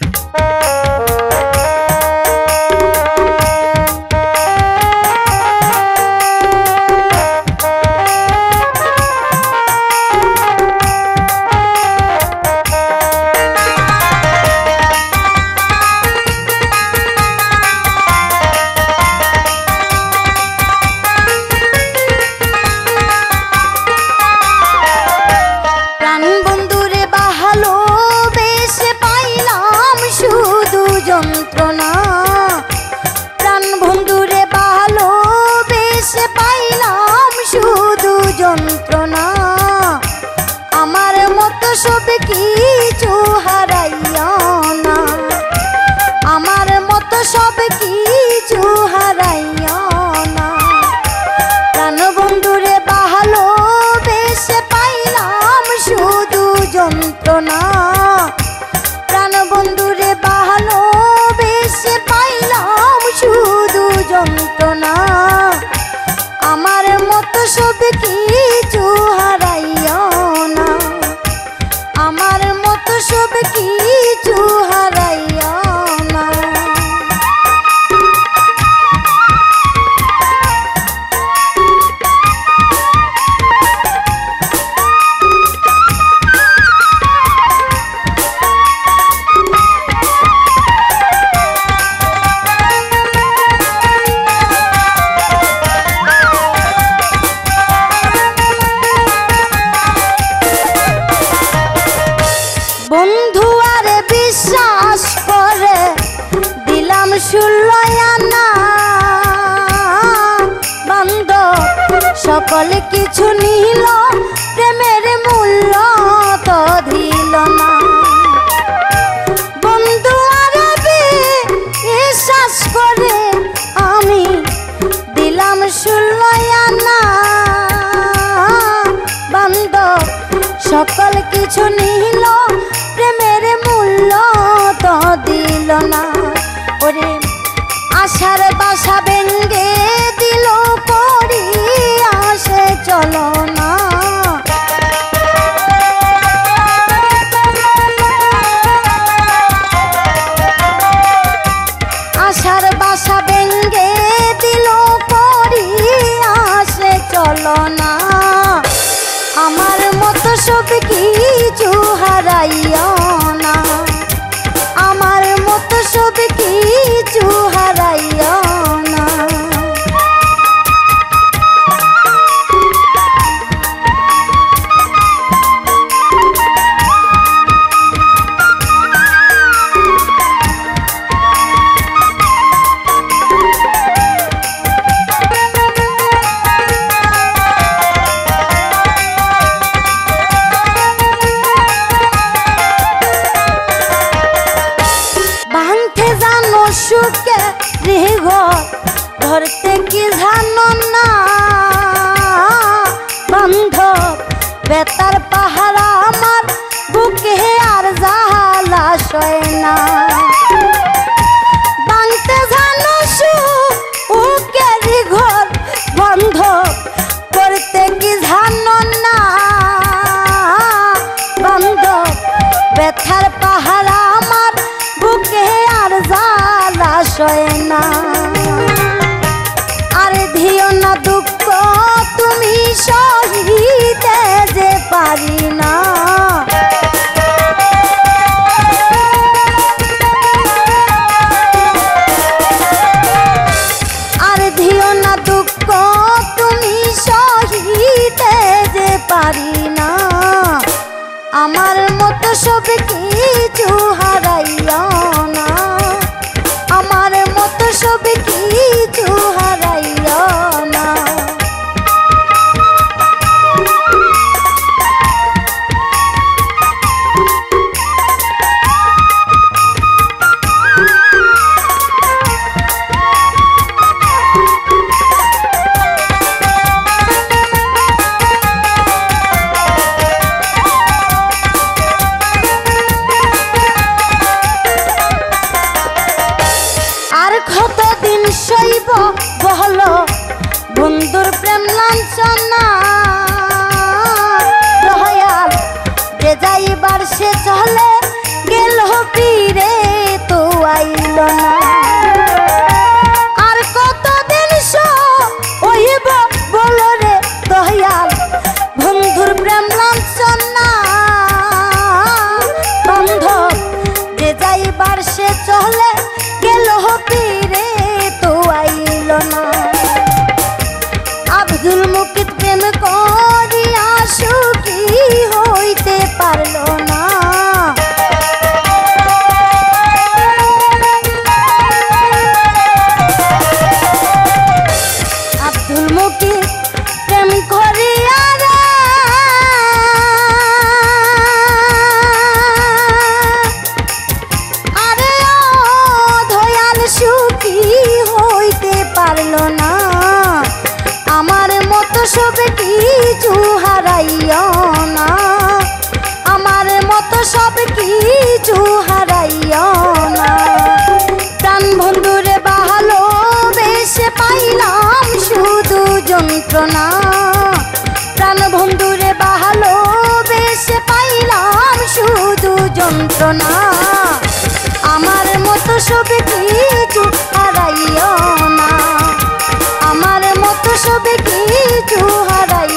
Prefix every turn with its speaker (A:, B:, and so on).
A: Bye. সব কিছু হারা সকল কিছু নিল, প্রেমের মূল্য তো দিল না। বন্ধু আরবি, নিঃশ্বাস করে আমি দিলাম সুলয়ানা বন্ধ সকল কিছু নিল, প্রেমের মূল্য তো দিল না। ওরে আশার বাসা ব্যঙ্গে কিছু হারাই ঘর ধরতে কি জানো না? বান্ধব, বেতার পাহারা আমার, বুকে আর জাহালা সয় না। বাংতে জানো সু উকেরি ঘর, বান্ধব কি জানো না? বান্ধব, বেতার পাহারা শেষ হলে না আমার মতো সব কিছু হারাইও না। আমার মতো সব কিছু হারাই